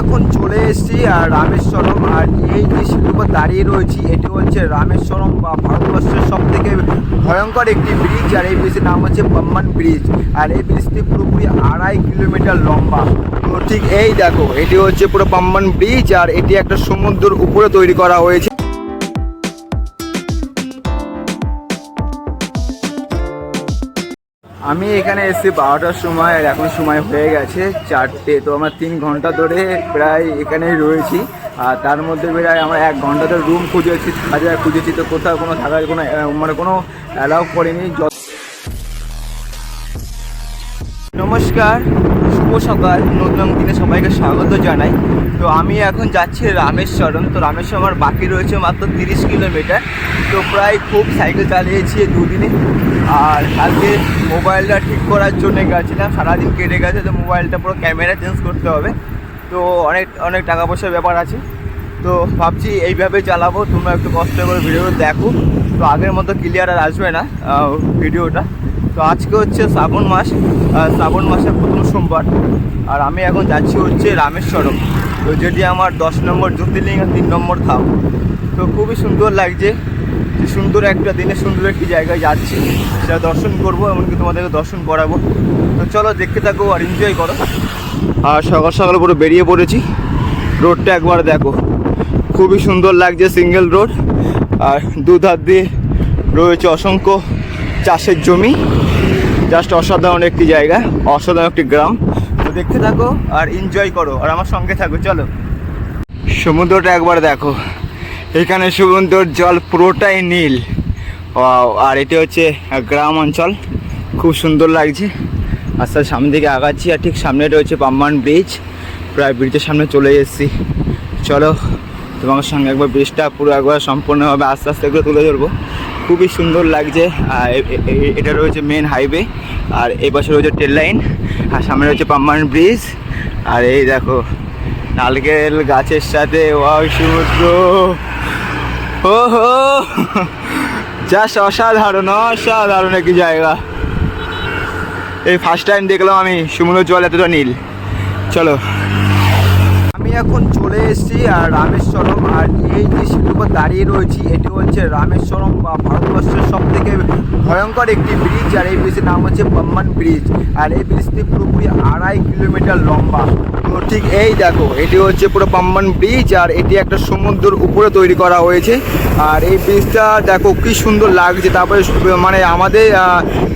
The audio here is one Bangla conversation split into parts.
এখন চলে এসেছি, আর রামেশ্বরম, আর এই যে উপর দাঁড়িয়ে রয়েছি, এটি হচ্ছে রামেশ্বরম বা ভারতবর্ষের সব থেকে ভয়ঙ্কর একটি ব্রিজ আর এই ব্রিজের নাম হচ্ছে বাম্মান ব্রিজ আর এই ব্রিজটি পুরোপুরি আড়াই কিলোমিটার লম্বা। তো ঠিক এই দেখো, এটি হচ্ছে পুরো বাম্মান ব্রিজ আর এটি একটা সমুদ্রের উপরে তৈরি করা হয়েছে। আমি এখানে এসেছি বারোটার সময় আর এখন সময় হয়ে গেছে চারটে। তো আমার তিন ঘণ্টা ধরে প্রায় এখানেই রয়েছি। আর তার মধ্যে প্রায় আমরা এক ঘণ্টা ধরে রুম খুঁজেছি হাজার খুঁজেছি। তো কোথাও কোনো থাকার কোনো মানে কোনো অ্যালাউ করেনি। নমস্কার। শুভ সকাল, নতুন দিনে সবাইকে স্বাগত জানাই। তো আমি এখন যাচ্ছি রামেশ্বরম। তো রামেশ্বরম আমার বাকি রয়েছে মাত্র তিরিশ কিলোমিটার। তো প্রায় খুব সাইকেল চালিয়েছি দুদিনে। আর কালকে মোবাইলটা ঠিক করার জন্য গেছিলাম, সারাদিন কেটে গেছে, তো মোবাইলটা পুরো ক্যামেরা চেঞ্জ করতে হবে। তো অনেক অনেক টাকা পয়সার ব্যাপার আছে। তো ভাবছি এইভাবে চালাবো, তোমরা একটু কষ্ট করে ভিডিও দেখো। তো আগের মতো ক্লিয়ার আর আসবে না ভিডিওটা। তো আজকে হচ্ছে শ্রাবণ মাস। শ্রাবণ মাসের প্রথম সোমবার। আর আমি এখন যাচ্ছি হচ্ছে রামেশ্বরম। তো যেটি আমার দশ নম্বর জ্যোতির্লিঙ্গ তিন নম্বর ধাম। তো খুবই সুন্দর লাগছে। যে সুন্দর একটা দিনে সুন্দর একটি জায়গায় যাচ্ছি। সেটা দর্শন করব, এমনকি তোমাদেরকে দর্শন করাবো। তো চলো দেখতে থাকো আর এনজয় করো। আর সকাল সকাল পুরো বেরিয়ে পড়েছি। রোডটা একবার দেখো। খুবই সুন্দর লাগছে সিঙ্গেল রোড। আর দুধার দিয়ে রয়েছে অসংখ্য চাষের জমি। জাস্ট অসাধারণ একটি জায়গা, অসাধারণ একটি গ্রাম। তো দেখতে থাকো আর এনজয় করো, আর আমার সঙ্গে থাকো, চলো। সমুদ্রটা একবার দেখো। এখানে সমুদ্রের জল পুরোটাই নীল। আর এটি হচ্ছে গ্রাম অঞ্চল। খুব সুন্দর লাগছে। আস্তে সামনের দিকে আগাচ্ছি, আর ঠিক সামনে রয়েছে পাম্বান ব্রিজ প্রায় ব্রিজের সামনে চলে এসেছি। চলো, তোমার সঙ্গে একবার ব্রিজটা পুরো একবার সম্পূর্ণভাবে আস্তে আস্তে করে তুলে ধরবো। খুবই সুন্দর লাগছে। আর এটা রয়েছে মেন হাইওয়ে আর এই পাশে রয়েছে ট্রেন লাইন আর সামনে রয়েছে পাম্বান ব্রিজ আর এই দেখো, নারকেল গাছের সাথে ওয়াও সমুদ্র ও হো জাস্ট অসাধারণ অসাধারণ একটি জায়গা। এই ফার্স্ট টাইম দেখলাম আমি সমুদ্র জল এতটা নীল। চলো। আমি এখন চলে এসেছি, আর রামেশ্বরম, আর এই যে শিল্প দাঁড়িয়ে রয়েছি, এটি হচ্ছে রামেশ্বরম বা ভারতবর্ষের সব থেকে ভয়ঙ্কর একটি ব্রিজ আর এই ব্রিজের নাম হচ্ছে পাম্বান ব্রিজ আর এই ব্রিজটি পুরোপুরি আড়াই কিলোমিটার লম্বা। তো ঠিক এই দেখো, এটি হচ্ছে পুরো পাম্বান ব্রিজ আর এটি একটা সমুদ্রের উপরে তৈরি করা হয়েছে। আর এই ব্রিজটা দেখো কি সুন্দর লাগছে, তারপরে মানে আমাদের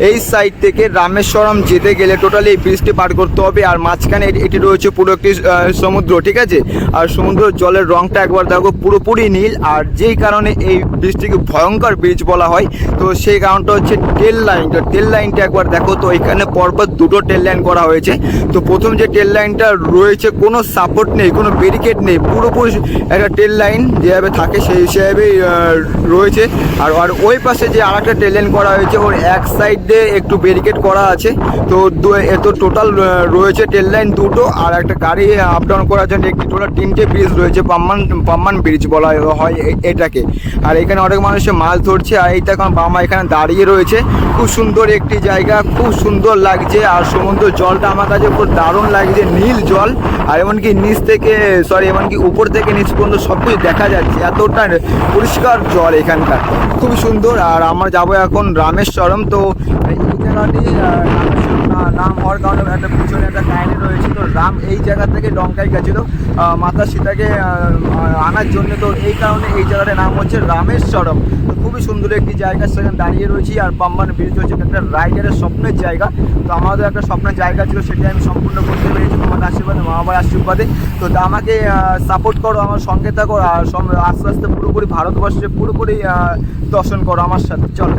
এই সাইড থেকে রামেশ্বরম যেতে গেলে টোটালি এই ব্রিজটি পার করতে হবে, আর মাঝখানে এটি রয়েছে পুরো একটি সমুদ্র, ঠিক আছে? আর সমুদ্র জলের রংটা একবার দেখো পুরোপুরি নীল, আর যেই কারণে এই ব্রিজটিকে ভয়ঙ্কর ব্রিজ বলা হয়, তো সেই কারণটা হচ্ছে টেল লাইন তো টেল লাইনটা একবার দেখো, তো এখানে পরপর দুটো টেল লাইন করা হয়েছে। তো প্রথম যে টেল লাইনটা রয়েছে, কোনো সাপোর্ট নেই, কোনো ব্যারিকেড নেই, পুরোপুরি একটা টেল লাইন যেভাবে থাকে সেই হিসাবেই রয়েছে। আর আর ওই পাশে যে আর একটা টেল লাইন করা হয়েছে, ওর এক সাইডে একটু ব্যারিকেড করা আছে। তো দু- এ তো টোটাল রয়েছে টেল লাইন দুটো, আর একটা গাড়ি আপ ডাউন করার জন্য একটি টোটাল তিনটে ব্রিজ রয়েছে পাম্মান পাম্মান ব্রিজ বলা হয় এটাকে। আর এখানে অনেক মানুষে মাছ ধরছে, আর এইটা এখন বাবা এখানে দাঁড়িয়ে রয়েছে। খুব সুন্দর একটি জায়গা, খুব সুন্দর লাগছে, আর সমুদ্র জলটা আমার কাছে খুব দারুণ লাগছে, নীল জল, আর এমনকি নিচ থেকে সরি এমনকি উপর থেকে নিচ পর্যন্ত সব কিছু দেখা যাচ্ছে, এতটা পরিষ্কার জল এখানকার। খুবই সুন্দর, আর আমরা যাব এখন রামেশ্বরম, তো এই জায়গাটি নাম হওয়ার কারণে একটা পিছনে একটা কাহিনী রয়েছে। তো রাম এই জায়গা থেকে লঙ্কায় গেছিল। মাতা সীতাকে আনার জন্য। তো এই কারণে এই জায়গাটার নাম হচ্ছে রামেশ্বরম। তো খুবই সুন্দর একটি জায়গা। সেখানে দাঁড়িয়ে রয়েছি আর পাম্বান ব্রিজ হচ্ছে। একটা রাইডারের স্বপ্নের জায়গা। তো আমাদের একটা স্বপ্নের জায়গা ছিল সেটি আমি সম্পূর্ণ করতে পেরেছি। তোমাদের আশীর্বাদে, মা বাবার আশীর্বাদে। তা আমাকে সাপোর্ট করো, আমার সঙ্গে থাকো। আর আস্তে আস্তে পুরোপুরি ভারতবর্ষে পুরোপুরি দর্শন করো আমার সাথে। চলো।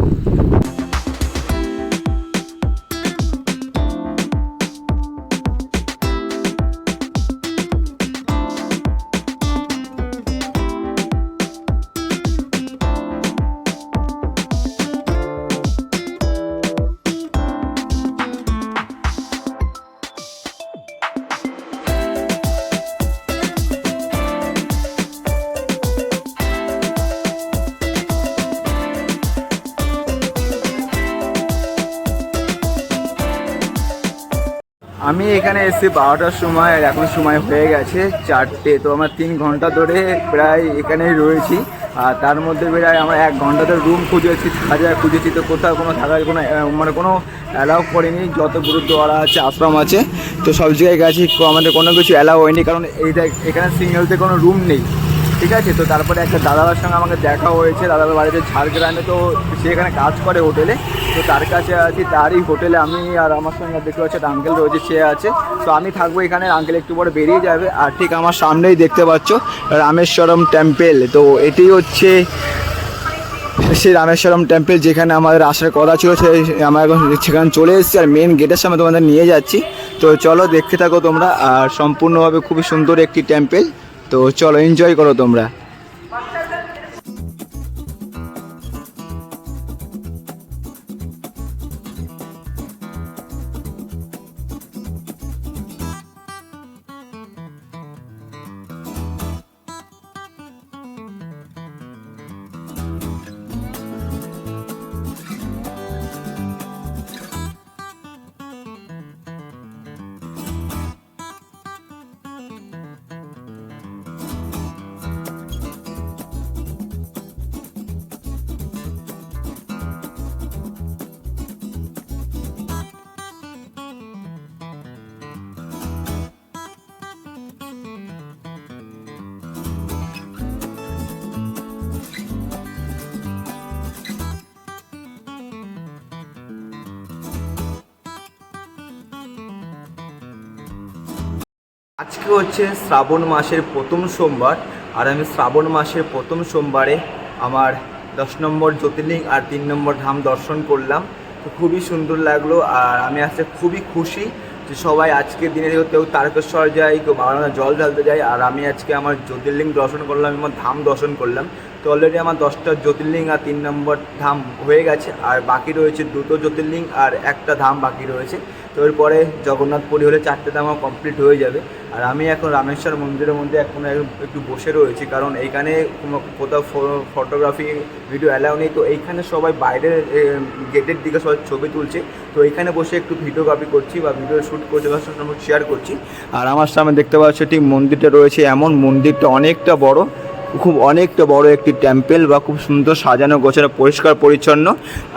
আমি এখানে এসে বারোটার সময় আর এখন সময় হয়ে গেছে চারটে, তো আমার তিন ঘণ্টা ধরে প্রায় এখানেই রয়েছি। আর তার মধ্যে প্রায় আমার এক ঘণ্টা ধরে রুম খুঁজেছি হাজার খুঁজেছি, তো কোথাও কোনো থাকার কোনো মানে কোনো অ্যালাউ করেনি, যত গুরুদ্বারা আছে, আশ্রম আছে, তো সব জায়গায় গেছি আমাদের কোনো কিছু অ্যালাউ হয়নি, কারণ এইটা এখানে সিঙ্গেলতে কোনো রুম নেই। ঠিক আছে, তো তারপরে একটা দাদার সঙ্গে আমাকে দেখা হয়েছে দাদার বাড়িতে ঝাড়গ্রামে, তো সে এখানে কাজ করে হোটেলে, তো তার কাছে আছি, তারই হোটেলে আমি আর আমার সঙ্গে দেখতে পাচ্ছি একটা আঙ্কেল রয়েছে, সে আছে, তো আমি থাকব এখানে আঙ্কেল একটু পরে বেরিয়ে যাবে, আর ঠিক আমার সামনেই দেখতে পাচ্ছ রামেশ্বরম টেম্পেল তো এটি হচ্ছে সেই রামেশ্বরম টেম্পল যেখানে আমাদের আসার কথা ছিল সেই আমরা এখন সেখানে চলে এসেছি, আর মেন গেটের সামনে তোমাদের নিয়ে যাচ্ছি, তো চলো দেখতে থাকো তোমরা, আর সম্পূর্ণভাবে খুবই সুন্দর একটি টেম্পল তো চলো এনজয় করো তোমরা। আজকে হচ্ছে শ্রাবণ মাসের প্রথম সোমবার, আর আমি শ্রাবণ মাসের প্রথম সোমবারে আমার দশ নম্বর জ্যোতির্লিঙ্গ আর তিন নম্বর ধাম দর্শন করলাম। তো খুবই সুন্দর লাগল আর আমি আজকে খুবই খুশি যে সবাই আজকের দিনে কেউ তারকেশ্বর যায়, কেউ বাবা জল ঢালতে যায়, আর আমি আজকে আমার জ্যোতির্লিঙ্গ দর্শন করলাম এবং ধাম দর্শন করলাম। তো অলরেডি আমার দশটা জ্যোতির্লিঙ্গ আর তিন নম্বর ধাম হয়ে গেছে, আর বাকি রয়েছে দুটো জ্যোতির্লিঙ্গ আর একটা ধাম বাকি রয়েছে। তো এরপরে জগন্নাথপুরী হলে চারটে ধাম আমার কমপ্লিট হয়ে যাবে। আর আমি এখন রামেশ্বর মন্দিরের মধ্যে এখন একটু বসে রয়েছি, কারণ এইখানে কোথাও ফটোগ্রাফি ভিডিও অ্যালাউ নেই। তো এইখানে সবাই বাইরের গেটের দিকে সবাই ছবি তুলছে। তো এইখানে বসে একটু ভিডিওগ্রাফি করছি বা ভিডিও শ্যুট করছি বা শেয়ার করছি। আর আমার সামনে দেখতে পাচ্ছি ঠিক মন্দিরটা রয়েছে। এমন মন্দিরটা অনেকটা বড়। খুব অনেকটা বড় একটি টেম্পেল বা খুব সুন্দর সাজানো গোছানো, পরিষ্কার, পরিচ্ছন্ন।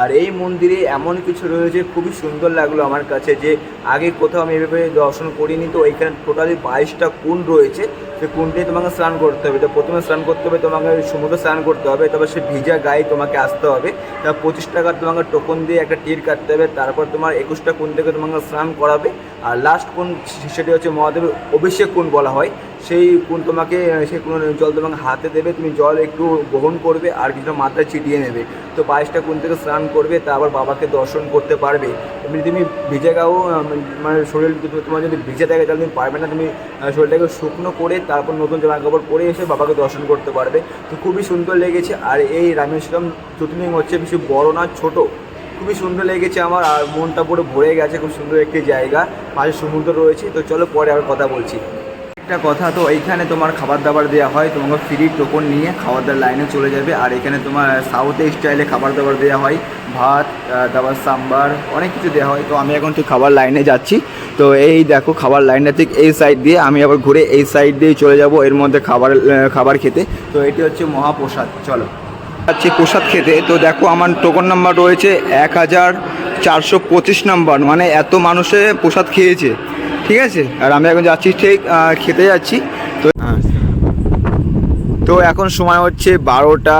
আর এই মন্দিরে এমন কিছু রয়েছে, খুবই সুন্দর লাগল আমার কাছে যে আগে কোথাও আমি এভাবে দর্শন করিনি, তো এখানে টোটালি বাইশটা কুণ্ড রয়েছে। সে কুণ্ডে তোমাকে স্নান করতে হবে। তো প্রথমে স্নান করতে হবে, তোমাকে সমুদ্রে স্নান করতে হবে, তারপর সে ভিজা গায়ে তোমাকে আসতে হবে। তারপর পঁচিশ টাকার তোমাকে টোকন দিয়ে একটা টির কাটতে হবে, তারপর তোমার একুশটা কুণ থেকে তোমাকে স্নান করাবে। আর লাস্ট কোন সেটি হচ্ছে মহাদেবের অভিষেক কোণ বলা হয়। সেই কোণ তোমাকে সেই কোন জল তোমাকে হাতে দেবে, তুমি জল একটু গ্রহণ করবে আর কিছুটা মাথায় ছিটিয়ে নেবে। তো বাইশটা কোন থেকে স্নান করবে, তা আবার বাবাকে দর্শন করতে পারবে। এমনি তুমি ভিজে গাও মানে শরীর তোমার যদি ভিজে থাকে, তাহলে তুমি পারবে না। তুমি শরীরটাকে শুকনো করে তারপর নতুন জামা কাপড় পরে এসে বাবাকে দর্শন করতে পারবে। তো খুবই সুন্দর লেগেছে। আর এই রামেশ্বরম জ্যোতির্লিঙ্গ হচ্ছে বেশি বড় না, ছোটো। খুবই সুন্দর লেগেছে আমার, আর মনটা পুরো ভরে গেছে। খুব সুন্দর একটি জায়গা। পাশে সমুদ্র রয়েছে। তো চলো পরে আর কথা বলছি। একটা কথা, তো এইখানে তোমার খাবার দাবার দেওয়া হয়, তোমাকে ফ্রি টোকন নিয়ে খাবার দাবার লাইনে চলে যাবে। আর এখানে তোমার সাউথ স্টাইলে খাবার দাবার দেওয়া হয়, ভাত তারপর সাম্বার, অনেক কিছু দেওয়া হয়। তো আমি এখন ঠিক খাবার লাইনে যাচ্ছি। তো এই দেখো, খাবার লাইনটা ঠিক এই সাইড দিয়ে আমি আবার ঘুরে এই সাইড দিয়ে চলে যাব, এর মধ্যে খাবার খাবার খেতে। তো এটি হচ্ছে মহাপ্রসাদ, চলো। যাচ্ছি প্রসাদ খেতে। তো দেখো, আমার টোকন নাম্বার রয়েছে এক হাজার চারশো পঁচিশ নাম্বার মানে এত মানুষে প্রসাদ খেয়েছে। ঠিক আছে? আর আমি এখন যাচ্ছি ঠিক খেতে যাচ্ছি। তো তো এখন সময় হচ্ছে বারোটা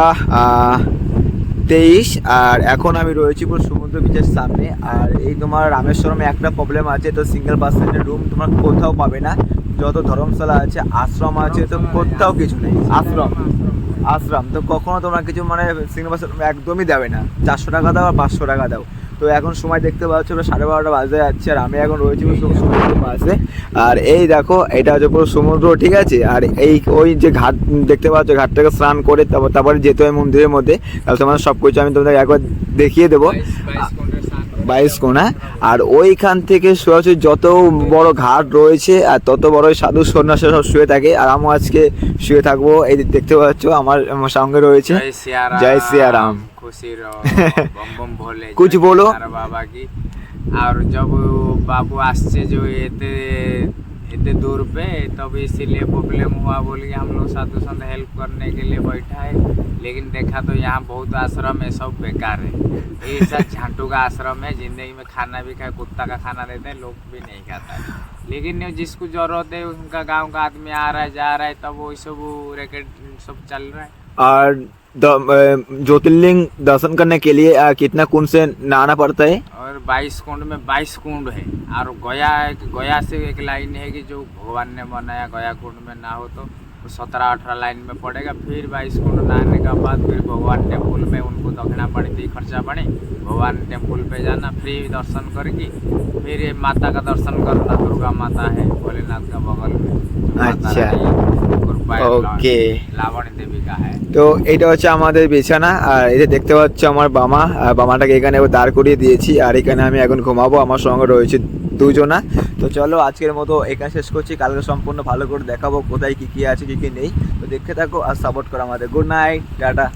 তেইশ, আর এখন আমি রয়েছি পুরো সমুদ্র বিচের সামনে। আর এই তোমার রামেশ্বরমে একটা প্রবলেম আছে তো সিঙ্গেল পার্সেন্টের রুম তোমার কোথাও পাবে না। যত ধর্মশালা আছে, আশ্রম আছে, তো কোথাও কিছু নেই। আশ্রম আশ্রম। তো কখনো তোমার কিছু মানে সিঙ্গেল পার্সেন্ট একদমই দেবে না। চারশো টাকা দাও আর পাঁচশো টাকা দাও। তো এখন সময় দেখতে পাচ্ছ সাড়ে বারোটা বাজে যাচ্ছে আর আমি এখন রয়েছি সমুদ্র পাশে। আর এই দেখো, এটা হচ্ছে পুরো সমুদ্র, ঠিক আছে? আর এই ওই যে ঘাট, দেখতে পাচ্ছ ঘাটটাকে স্নান করে তারপর তারপরে যেতে হয় মন্দিরের মধ্যে। তাহলে তোমার সব কিছু আমি তোমাদের একবার দেখিয়ে দেবো। বাইশ কোনা আর ওইখান থেকে সোজাসুজি যত বড় ঘাট রয়েছে আর তত বড় সাধু সন্ন্যাসীরা সব শুয়ে থাকে। আর আমি আজকে শুয়ে থাকব এই দেখতে পাচ্ছ আমার সঙ্গে রয়েছে। জয় সিয়ারাম কুছ বলো আর যাব বাবু আসছে যে এতে इतने दूर पे तब इसीलिए प्रॉब्लम हुआ बोल के हम लोग साधु संत हेल्प करने के लिए बैठा है लेकिन देखा तो यहाँ बहुत आश्रम है सब बेकार है। ये सब झांटू का आश्रम है ज़िंदगी में खाना भी खाए कुत्ता का खाना देते हैं लोग भी नहीं खाता। है लेकिन जिसको ज़रूरत है उनका गाँव का आदमी आ रहा है जा रहा है तब वो सब रैकेट सब चल रहा है। और ज्योतिर्लिंग दर्शन करने के लिए आ, कितना कुंड से नहाना पड़ता है? और 22 कुंड में 22 कुंड है। और गया गया से एक लाइन है कि जो भगवान ने बनाया गया कुंड में ना हो तो सत्रह अठारह लाइन में पड़ेगा फिर बाईस कुंड नहाने के बाद फिर भगवान टेम्पल में उनको दक्षिणा पानी थी खर्चा पानी भगवान टेम्पल पे जाना फ्री दर्शन करके फिर ये माता का दर्शन करना दुर्गा माता है भोलेनाथ का बगल में जो माता अच्छा। रानी, कृपा है, ओके। লাবণী দেবী কা হ্যাঁ তো এটা হচ্ছে আমাদের বিছানা আর এই যে দেখতে পাচ্ছ আমার বামা আর বামাটাকে এখানে এবার দাঁড় করিয়ে দিয়েছি আর এখানে আমি এখন ঘুমাবো আমার সঙ্গে রয়েছে দুজনা। তো চলো আজকের মতো এখানে শেষ করছি। কালকে সম্পূর্ণ ভালো করে দেখাবো কোথায় কী কী আছে, কী কী নেই। তো দেখে থাকো আর সাপোর্ট করো আমাদের। Good night tata.